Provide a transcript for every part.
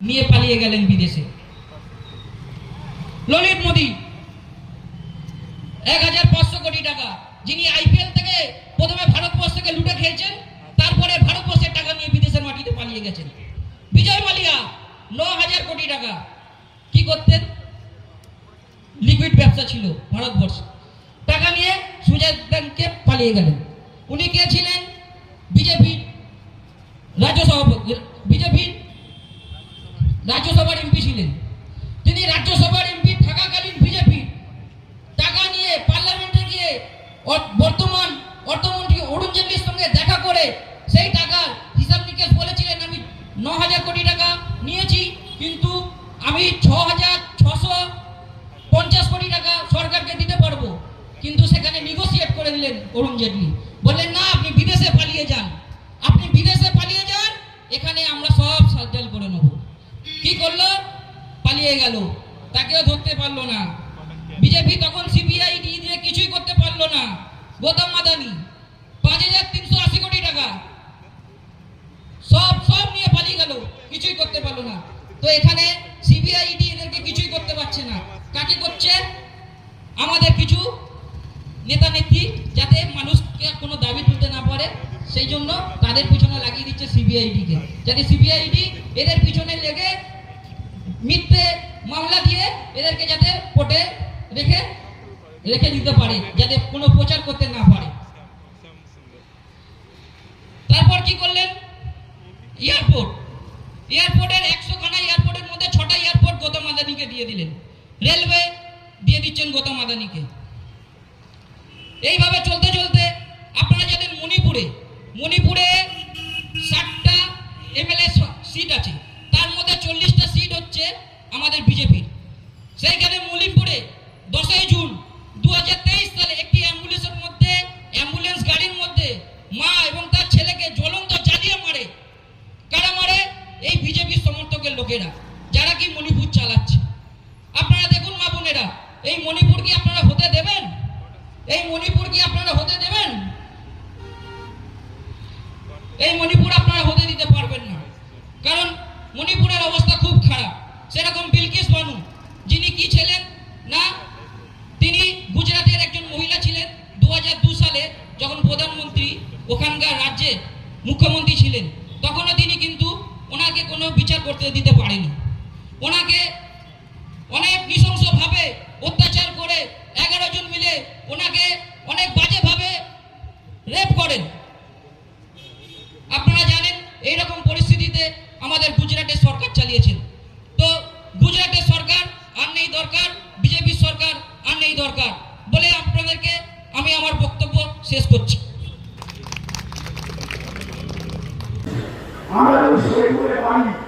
নিয়ে পালিয়ে গেলেন বিদেশে। ললিত মোদী, এক হাজার পাঁচশো কোটি টাকা, যিনি আইপিএল থেকে প্রথমে ভারতবর্ষকে লুটে খেয়েছেন, তারপরে ভারতবর্ষের টাকা নিয়ে বিদেশের মাটিতে পালিয়ে গেছেন। বিজয় মালিয়া, ন হাজার কোটি টাকা। কি করতেন? লিকুইড ব্যবসা ছিল ভারতবর্ষ। টাকা নিয়ে ব্যাংকে পালিয়ে গেলেন। উনি কে ছিলেন? বিজেপির রাজ্য সভাপতি বিজেপির রাজ্যসভার এমপি ছিলেন তিনি রাজ্যসভার এমপি, থাকাকালীন বিজেপি। টাকা নিয়ে পার্লামেন্টে গিয়ে বর্তমান অর্থমন্ত্রী অরুণ জেটলির সঙ্গে দেখা করে সেই টাকার হিসাব নিকেশ বলেছিলেন, আমি ন হাজার কোটি টাকা নিয়েছি, কিন্তু আমি ছ হাজার ছশো পঞ্চাশ কোটি টাকা সরকারকে দিতে পারব। কিন্তু সেখানে নিগোসিয়েট করে দিলেন অরুণ জেটলি। বললেন, না, আপনি বিদেশে পালিয়ে যান। আপনি বিদেশে পালিয়ে যান, এখানে আমরা সব সাজল করে নেব। কি করল? পালিয়ে গেল। তাকেও ধরতে পারল না। বিজেপি তখন সিবিআই দিয়ে কিছুই করতে পারল না। গৌতম মাদানি, পাঁচ হাজার তিনশো আশি কোটি টাকা। সব সব নিয়ে পালিয়ে গেল, কিছুই করতে পারল না। তো এখানে সিবিআই এদেরকে কিছুই করতে পারছে না। কাকে করছে? আমাদের কিছু নেতা নেত্রী, যাতে মানুষকে কোনো দাবি তুলতে না পারে, সেই জন্য তাদের পিছনে লাগিয়ে দিচ্ছে সিবিআইডিকে যাতে সিবিআইডি এদের পিছনে লেগে মিথ্যে মামলা দিয়ে এদেরকে যাতে কোর্টে রেখে রেখে দিতে পারে, যাতে কোনো প্রচার করতে না পারে। তারপর কি করলেন? এয়ারপোর্ট। এয়ারপোর্টের একশো খানা এয়ারপোর্টের মধ্যে ছটা এয়ারপোর্ট গৌতম আদানিকে দিয়ে দিলেন। রেলওয়ে দিয়ে দিচ্ছেন গৌতম আদানিকে। এইভাবে চলতে চলতে আপনারা জানেন মণিপুরে মণিপুরে ষাটটা এমএলএ সিট আছে তার মধ্যে চল্লিশটা সিট হচ্ছে আমাদের বিজেপির সেইখানে মণিপুরে দশই জুন দু সালে একটি অ্যাম্বুলেন্সের মধ্যে অ্যাম্বুলেন্স গাড়ির মধ্যে মা এবং তার ছেলেকে জ্বলন্ত জ্বালিয়ে মারে কারা মারে এই বিজেপির সমর্থকের লোকেরা যারা কি মণিপুর চালাচ্ছে। আপনারা দেখুন, মা বোনেরা, এই মণিপুর কি আপনারা হতে দেবেন? এই মণিপুর কি আপনারা হতে দেবেন? এই মণিপুর আপনারা হতে দিতে পারবেন না। কারণ মণিপুরের অবস্থা খুব খারাপ। সেরকম বিলকিস বানু যিনি কি ছিলেন, না? তিনি গুজরাটের একজন মহিলা ছিলেন। দু সালে যখন প্রধানমন্ত্রী ওখানকার রাজ্যে মুখ্যমন্ত্রী ছিলেন, তখনও তিনি কিন্তু ওনাকে কোনো বিচার করতে দিতে পারেনি। ওনাকে অনেক নৃশংসভাবে অত্যাচার করে এগারো জন মিলে ওনাকে অনেক বাজেভাবে রেপ করেন। আপনারা জানেন এইরকম পরিস্থিতিতে আমাদের গুজরাটের সরকার চালিয়েছেন। তো গুজরাটের সরকার আর নেই দরকার, বিজেপি সরকার আর নেই দরকার বলে আপনাদেরকে আমি আমার বক্তব্য শেষ করছি। পানি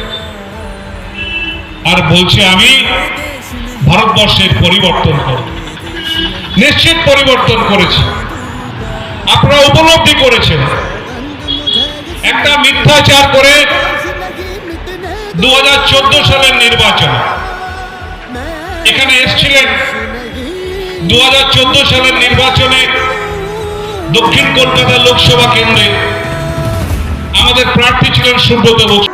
আর বলছে আমি ভারতবর্ষের পরিবর্তন করব। নিশ্চিত পরিবর্তন করেছি। আপনারা উপলব্ধি করেছেন। একটা মিথ্যাচার করে দু হাজার চোদ্দ সালের নির্বাচন। এখানে এসেছিলেন দু সালের নির্বাচনে দক্ষিণ কলকাতা লোকসভা কেন্দ্রে আমাদের প্রার্থী ছিলেন সুব্রত বসু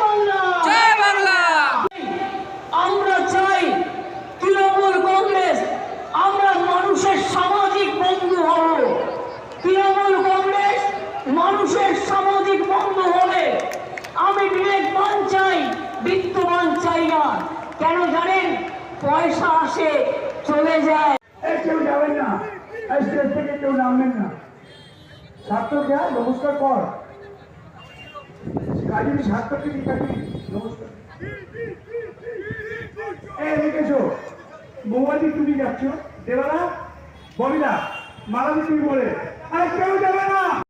বাংলা। জয় বাংলা! আমরা চাই তৃণমূল কংগ্রেস। আমরা মানুষের সামাজিক বন্ধু হব। তৃণমূল কংগ্রেস মানুষের সামাজিক বন্ধু হবে। আমি বিবেকবান চাই বিত্তবান চাই না। কেন জানেন? পয়সা আসে চলে যায়। কেউ যাবেন না। স্টেজ কেউ নামবেন না। ছাত্রকে আয়, নমস্কার কর। কাজী ছাত্রকে কাজী নমস্কার। তুমি যাচ্ছ। দেবারা ববিদা তুমি বলে। আরে কেউ যাবে না।